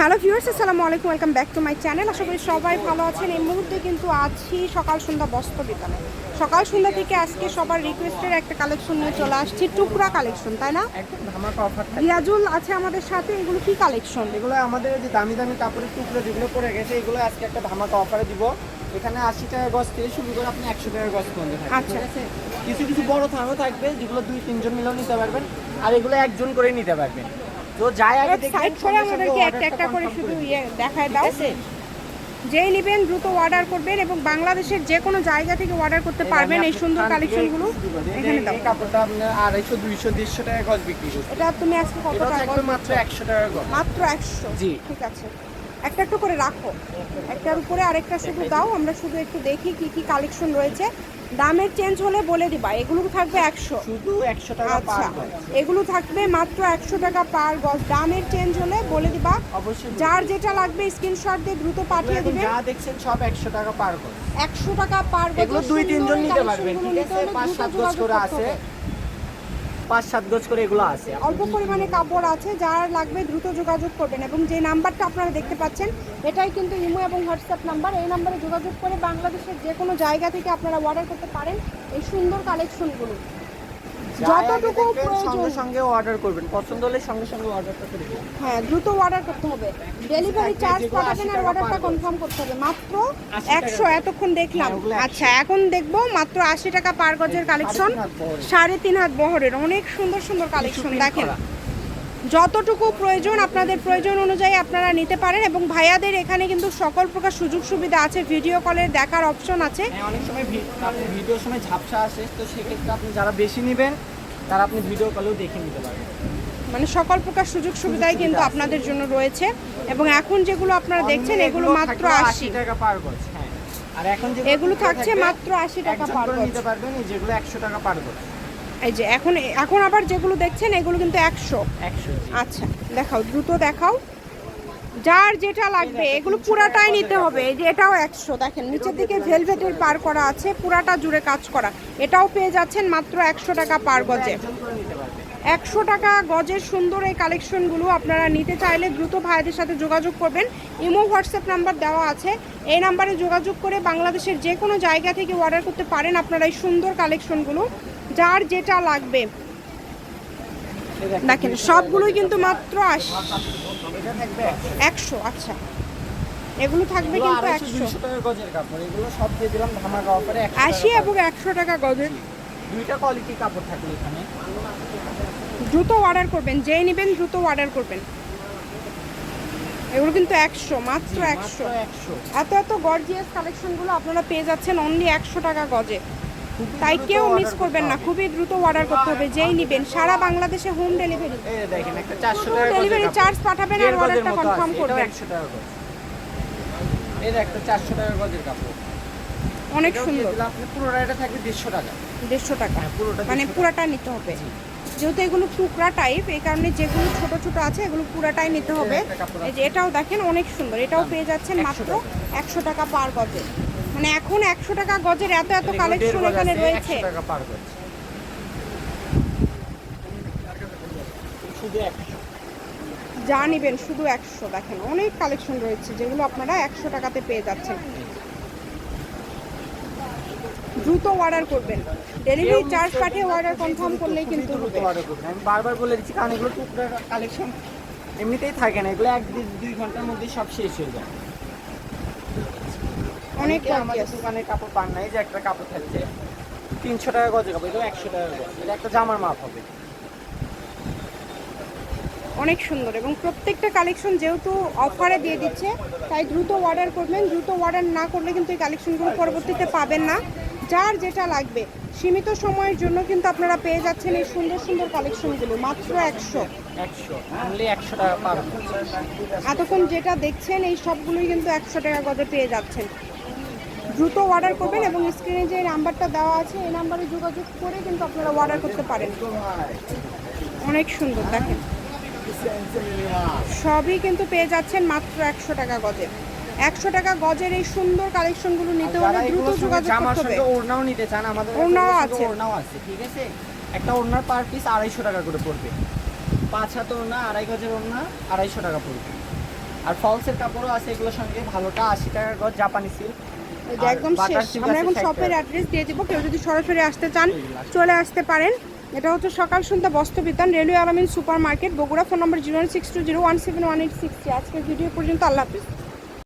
Hello viewers আসসালামু আলাইকুম welcome back to my channel. আশা করি সবাই ভালো আছেন। এই মুহূর্তে কিন্তু আছি সকাল সন্ধ্যা বস্ত্র বিতানে সকাল সন্ধ্যা থেকে আজকে সবার রিকোয়েস্টের একটা কালেকশন নিয়ে চলে আসছি টুকরা কালেকশন তাই না? রিয়াজুল আছে আমাদের সাথে এগুলো কি কালেকশন এগুলো আমাদের যে দামি দামি কাপড়ের টুকরো যেগুলো পড়ে গেছে এগুলো আজকে একটা ধামাকা অফারে দিব। এখানে আশি টাকা গজ থেকে শুরু করে আপনি একশো টাকা গজ পর্যন্ত আচ্ছা। কিছু কিছু বড় থানও থাকবে যেগুলো দুই তিনজন মিলেও নিতে পারবেন। আর এগুলো একজন করে নিতে পারবেন। তো যাই আগে সাইড করে আমাদেরকে একটা একটা করে শুধু ইয়ে দেখায় দাও। যেই নেবেন দ্রুত অর্ডার করবেন এবং বাংলাদেশের যে কোনো জায়গা থেকে অর্ডার করতে পারবেন এই সুন্দর কালেকশনগুলো এখানে দাও। কাপড়টা আপনার আড়াইশো দুইশো দেড়শো টাকা গজ বিক্রি করছে এটা তুমি আজকে কত টাকা মাত্র একশো টাকা গজ। মাত্র একশো? জি। ঠিক আছে। একটা একটু করে রাখো। একটার উপরে আরেকটা শুধু দাও আমরা শুধু একটু দেখি কি কি কালেকশন রয়েছে। দামের চেঞ্জ হলে বলে দিবা এগুলো থাকবে একশো। শুধু একশো টাকা আচ্ছা পার এগুলো থাকবে মাত্র একশো টাকা পার গজ। দামের চেঞ্জ হলে বলে দিবা অবশ্যই যার যেটা লাগবে স্ক্রিনশট দিয়ে দ্রুত পাঠিয়ে দিবেন যা দেখছেন সব একশো টাকা পার গজ। একশো টাকা পার গজ এগুলো দুই তিনজন নিতে পারবেন ঠিক আছে? পাঁচ সাত গজ করে আছে। পাঁচ সাত গজ করে এগুলো আছে। অল্প পরিমাণে কাপড় আছে, যার লাগবে দ্রুত যোগাযোগ করবেন। এবং যে নাম্বারটা আপনারা দেখতে পাচ্ছেন, এটাই কিন্তু ইমো এবং হোয়াটসঅ্যাপ নাম্বার। এই নাম্বারে যোগাযোগ করে বাংলাদেশের যে কোনো জায়গা থেকে আপনারা অর্ডার করতে পারেন এই সুন্দর কালেকশনগুলো যতটুকু সঙ্গে সঙ্গে অর্ডার করবেন। পছন্দ হলে সঙ্গে সঙ্গে অর্ডারটা করে হ্যাঁ দ্রুত অর্ডার করতে হবে। ডেলিভারি চার্জ পাঠাবেন আর অর্ডারটা কনফার্ম করতে হবে। মাত্র একশো এতক্ষণ দেখলাম। হ্যাঁ, ওগুলো 100 আচ্ছা এখন দেখব মাত্র আশি টাকা পার গজের কালেকশন। সাড়ে তিন হাত বহরের। অনেক সুন্দর সুন্দর কালেকশন দেখেন। যতটুকু প্রয়োজন আপনাদের প্রয়োজন অনুযায়ী আপনারা নিতে পারেন এবং ভাইয়াদের এখানে কিন্তু সকল প্রকার সুযোগ সুবিধা আছে ভিডিও কলের দেখার অপশন আছে। হ্যাঁ অনেক সময় ভি- আপনি ভিডিওর সময় ঝাপসা আসে তো সেক্ষেত্রে আপনি যারা বেশি নেবেন তারা আপনি ভিডিও কলেও দেখে নিতে পারবেন। মানে সকল প্রকার সুযোগ সুবিধাই কিন্তু আপনাদের জন্য রয়েছে এবং এখন যেগুলো আপনারা দেখছেন এগুলো মাত্র আশি টাকা পার গজ হ্যাঁ। আর এখন এগুলো থাকছে মাত্র আশি টাকা পার গজ। নিতে পারবেন এই যেগুলো একশো টাকা পার গজ। এই যে এখন এখন আবার যেগুলো দেখছেন এগুলো কিন্তু একশো। একশো আচ্ছা দেখাও দ্রুত দেখাও। যার যেটা লাগবে এগুলো পুরাটাই নিতে হবে। এই যে এটাও একশো। দেখেন নিচের দিকে ভেলভেটের পার করা আছে পুরাটা জুড়ে কাজ করা। এটাও পেয়ে যাচ্ছেন মাত্র একশো টাকা পার গজে। একশো টাকা গজের সুন্দর এই কালেকশনগুলো আপনারা নিতে চাইলে দ্রুত ভাইদের সাথে যোগাযোগ করবেন। ইমো হোয়াটসঅ্যাপ নাম্বার দেওয়া আছে। এই নাম্বারে যোগাযোগ করে বাংলাদেশের যে কোনো জায়গা থেকে অর্ডার করতে পারেন আপনারা এই সুন্দর কালেকশনগুলো। যার যেটা লাগবে। দেখেন, দেখেন 200 সবগুলোই কিন্তু মাত্র আশি একশো আচ্ছা। এগুলো থাকবে কিন্তু একশো। গজের কাপড়। এগুলো সব দিয়ে দিলাম ধামাকা অফারে আশি এবং একশো টাকা গজের। দুইটা কোয়ালিটি কাপড় থাকবে এখানে। দ্রুত অর্ডার করবেন যেই নেবেন দ্রুত অর্ডার করবেন। এগুলো কিন্তু একশো মাত্র একশো। একশো। এত এত গর্জিয়াস কালেকশনগুলো আপনারা পেয়ে যাচ্ছেন অনলি একশো টাকা গজে। তাই কেউ মিস করবেন না। খুবই দ্রুত অর্ডার করতে হবে যেই নেবেন। সারা বাংলাদেশে হোম ডেলিভারি এই দেখেন একটা চারশো টাকা ডেলিভারি চার্জ পাঠাবেন আর অর্ডারটা কনফার্ম করবেন। অনেক সুন্দর। দিলাম, আপনি পুরোটা এটা থাকবে দেড়শো টাকা। হ্যাঁ, পুরোটা মানে 150 পুরাটা নিতে হবে। যেহেতু এগুলো টুকরা টাইপ এই কারণে যেগুলো ছোট ছোট আছে এগুলো পুরাটাই নিতে হবে। এই যে এটাও দেখেন অনেক সুন্দর। এটাও পেয়ে যাচ্ছেন 100 মাত্র একশো টাকা পার গজে। মানে এখন একশো টাকা গজের এত এত কালেকশন এখানে রয়েছে। 100 টাকা পার গজ। শুধু একশো। যা নিবেন শুধু একশো দেখেন অনেক কালেকশন রয়েছে যেগুলো আপনারা একশো টাকাতে পেয়ে যাচ্ছেন। দ্রুত অর্ডার করবেন। ডেলিভারি চার্জ পাঠিয়ে অর্ডার কনফার্ম করলেই কিন্তু করবেন। আমি বারবার বলে দিচ্ছি কারণ এগুলো টুকরা কালেকশন এমনিতেই থাকে না এগুলো এক দুই ঘণ্টার মধ্যে সব শেষ হয়ে যায়। অনেক আমাদের কাপড় পান নাই যে একটা কাপড় থাকছে। তিনশো টাকা গজে কাপড় এটা একশো টাকা গজ। এটা একটা জামার মাপ হবে। অনেক সুন্দর এবং প্রত্যেকটা কালেকশন যেহেতু অফারে দিয়ে দিচ্ছে তাই দ্রুত অর্ডার করবেন। দ্রুত অর্ডার না করলে কিন্তু এই কালেকশনগুলো পরবর্তীতে পাবেন না। যার যেটা লাগবে সীমিত সময়ের জন্য কিন্তু আপনারা পেয়ে যাচ্ছেন এই সুন্দর সুন্দর কালেকশনগুলো মাত্র একশো। একশো একশো টাকা এতক্ষণ যেটা দেখছেন এই সবগুলোই কিন্তু একশো টাকা গজে পেয়ে যাচ্ছেন। দ্রুত অর্ডার করবেন এবং স্ক্রিনে যে নাম্বারটা দেওয়া আছে এই নাম্বারে যোগাযোগ করে কিন্তু আপনারা অর্ডার করতে পারেন। অনেক সুন্দর দেখেন। সবই কিন্তু পেয়ে যাচ্ছেন মাত্র একশো টাকা গজে। একশো টাকা গজের এই সুন্দর কালেকশনগুলো নিতে হলে দ্রুত যোগাযোগ করতে হবে। ওড়নাও নিতে চান আমাদের ওড়নাও আছে। ওড়নাও আছে ঠিক আছে? একটা ওড়নার পার পিস আড়াইশো টাকা করে পড়বে। পাঁচ হাত ওড়না আড়াই গজের ওড়না আড়াইশো টাকা পড়বে। আর ফলসের কাপড়ও আছে এগুলোর সঙ্গে ভালোটা আশি টাকা গজ জাপানি সিল্ক একদম শেষ। আমরা এখন শপের অ্যাড্রেস দিয়ে দেবো কেউ যদি সরাসরি আসতে চান চলে আসতে পারেন। এটা হচ্ছে সকাল সন্ধ্যা বস্ত্র বিতান railway Alamin super market Bogura phone number zero six two zero one seven one eight six আজকের ভিডিও পর্যন্ত আল্লাহ হাফিজ।